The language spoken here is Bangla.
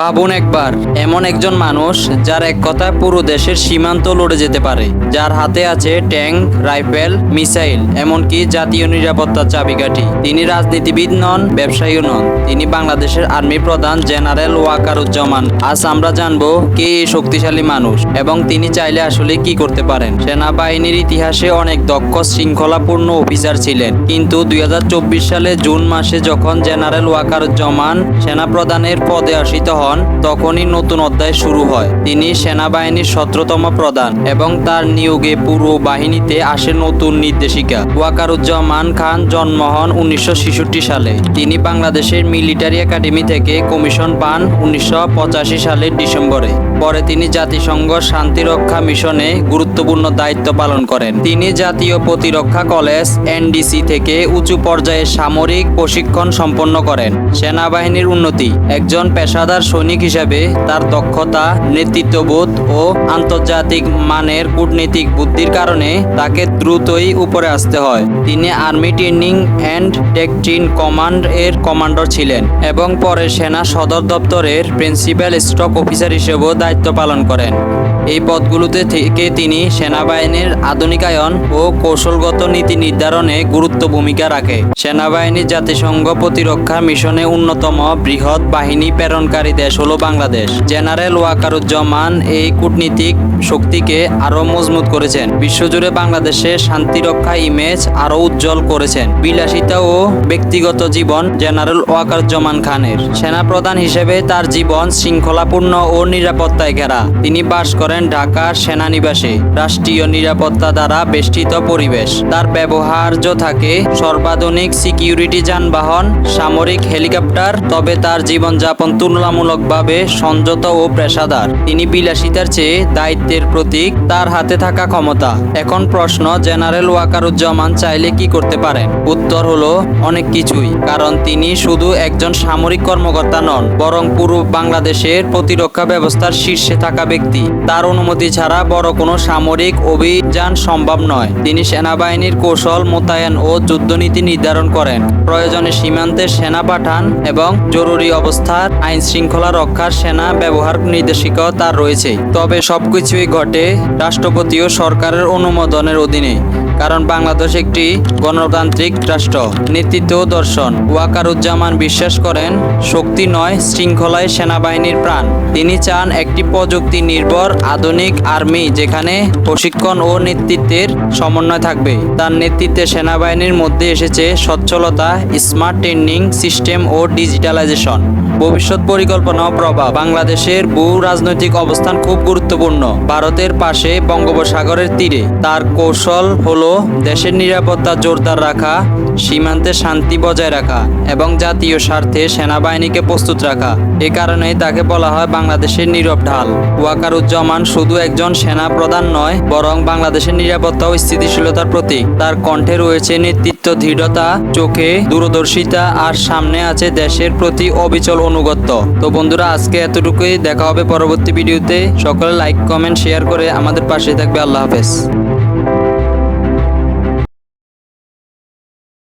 ভাবুন একবার। এমন একজন মানুষ যার এক কথায় পুরো দেশের সীমান্ত লড়ে যেতে পারে। যার হাতে আছে ট্যাঙ্ক, রাইফেল, মিসাইল, এমনকি জাতীয় নিরাপত্তার চাবিকাঠি। তিনি রাজনীতিবিদ নন, ব্যবসায়ীও নন। তিনি বাংলাদেশের আর্মি প্রধান জেনারেল ওয়াকারুজ্জামান। আজ আমরা জানব কে এই শক্তিশালী মানুষ এবং তিনি চাইলে আসলে কি করতে পারেন। সেনাবাহিনীর ইতিহাসে অনেক দক্ষ, শৃঙ্খলাপূর্ণ অফিসার ছিলেন। কিন্তু দুই হাজার চব্বিশ সালে জুন মাসে যখন জেনারেল ওয়াকারুজ্জামান সেনাপ্রধানের পদে আসিত হন তখনই নতুন অধ্যায় শুরু হয়। তিনি সেনাবাহিনীর সতেরোতম প্রধান এবং তার নিয়োগে পুরো বাহিনীতে আসে নতুন নির্দেশিকা। ওয়াকারুজ্জামান খান জন্ম হন উনিশশো সালে। তিনি বাংলাদেশের মিলিটারি একাডেমি থেকে কমিশন পান উনিশশো সালের ডিসেম্বরে। পরে তিনি জাতিসংঘ শান্তিরক্ষা মিশনে গুরুত্বপূর্ণ দায়িত্ব পালন করেন। তিনি জাতীয় প্রতিরক্ষা কলেজ এনডিসি থেকে উঁচু পর্যায়ে সামরিক প্রশিক্ষণ সম্পন্ন করেন। সেনাবাহিনীর উন্নতি। একজন পেশাদার সৈনিক হিসেবে তার দক্ষতা, নেতৃত্ববোধ ও আন্তর্জাতিক মানের কূটনীতিক বুদ্ধির কারণে তাকে দ্রুতই উপরে আসতে হয়। তিনি army training and doctrine command এর কমান্ডার ছিলেন এবং পরে সেনা সদর দপ্তরের প্রিন্সিপাল স্টক অফিসার হিসেবেও দায়িত্ব পালন করেন। এই পদগুলোতে থেকে তিনি সেনাবাহিনীর আধুনিকায়ন ও কৌশলগত নীতি নির্ধারণে গুরুত্ব ভূমিকা রাখে। সেনাবাহিনী জাতিসংঘ প্রতিরক্ষা মিশনে অন্যতম বৃহৎ বাহিনী প্রেরণকারী দেশ হলো বাংলাদেশ। জেনারেল ওয়াকারুজ্জামান এই কূটনীতিক শক্তিকে আরও মজবুত করেছেন। বিশ্বজুড়ে বাংলাদেশের শান্তিরক্ষা ইমেজ আরও উজ্জ্বল করেছেন। বিলাসিতা ও ব্যক্তিগত জীবন জেনারেল ওয়াকারুজ্জামান খানের। সেনাপ্রধান হিসেবে তার জীবন শৃঙ্খলাপূর্ণ ও নিরাপত্তায় ঘেরা। তিনি বাস করেন ঢাকার সেনানিবাসে, রাষ্ট্রীয় নিরাপত্তা দ্বারা বেষ্টিত পরিবেশ। তার ব্যবহার্য থাকে সর্বাধুনিক সিকিউরিটি যানবাহন, সামরিক হেলিকপ্টার, তবে তার জীবনযাপন তুলনামূলকভাবে সংযত ও পেশাদার। তিনি বিলাসিতার চেয়ে দায়িত্বের প্রতীক, তার হাতে থাকা ক্ষমতা। এখন প্রশ্ন, জেনারেল ওয়াকারুজ্জামান চাইলে কি করতে পারেন? উত্তর হলো, অনেক কিছুই। কারণ তিনি শুধু একজন সামরিক কর্মকর্তা নন, বরং পুরো বাংলাদেশের প্রতিরক্ষা ব্যবস্থার শীর্ষে থাকা ব্যক্তি। তার অনুমতি ছাড়া বড় কোনো সামরিক অভিযান সম্ভব নয়। তিনি সেনাবাহিনীর কৌশল, মোতায়েন ও যুদ্ধনীতি নির্ধারণ করেন। প্রয়োজনে সীমান্তে সেনা পাঠান এবং জরুরি অবস্থার আইন শৃঙ্খলা রক্ষার সেনা ব্যবহার নির্দেশিকাও তার রয়েছে। তবে সবকিছুই ঘটে রাষ্ট্রপতি ও সরকারের অনুমোদনের অধীনে, কারণ বাংলাদেশ একটি গণতান্ত্রিক রাষ্ট্র। নেতৃত্ব দর্শন। ওয়াকারুজ্জামান বিশ্বাস করেন, শক্তি নয়, শৃঙ্খলায় সেনাবাহিনীর প্রাণ। তিনি চান একটি প্রযুক্তি নির্ভর, আধুনিক আর্মি যেখানে প্রশিক্ষণ ও নেতৃত্বের সমন্বয় থাকবে। তার নেতৃত্বে সেনাবাহিনীর মধ্যে এসেছে সচ্ছলতা, স্মার্ট ট্রেনিং সিস্টেম ও ডিজিটালাইজেশন। ভবিষ্যৎ পরিকল্পনা প্রভাব বাংলাদেশের ভূ রাজনৈতিক অবস্থান খুব গুরুত্বপূর্ণ। ভারতের পাশে বঙ্গোপসাগরের তীরে। তার কৌশল হলো দেশের নিরাপত্তা জোরদার রাখা, সীমান্তে শান্তি বজায় রাখা এবং জাতীয় স্বার্থে সেনাবাহিনীকে প্রস্তুত রাখা। এ কারণেই তাকে বলা হয় বাংলাদেশের নীরব ঢাল। ওয়াকারুজ্জামান শুধু একজন সেনা প্রধান নয়, বরং বাংলাদেশের নিরাপত্তা ও স্থিতিশীলতার প্রতীক। তার কণ্ঠে রয়েছে নেতৃত্ব দৃঢ়তা, চোখে দূরদর্শিতা আর সামনে আছে দেশের প্রতি অবিচল অনুগত্য। তো বন্ধুরা, আজকে এতটুকুই। দেখা হবে পরবর্তী ভিডিওতে। সকলে লাইক কমেন্ট শেয়ার করে আমাদের পাশে থাকবে। আল্লাহ হাফেজ।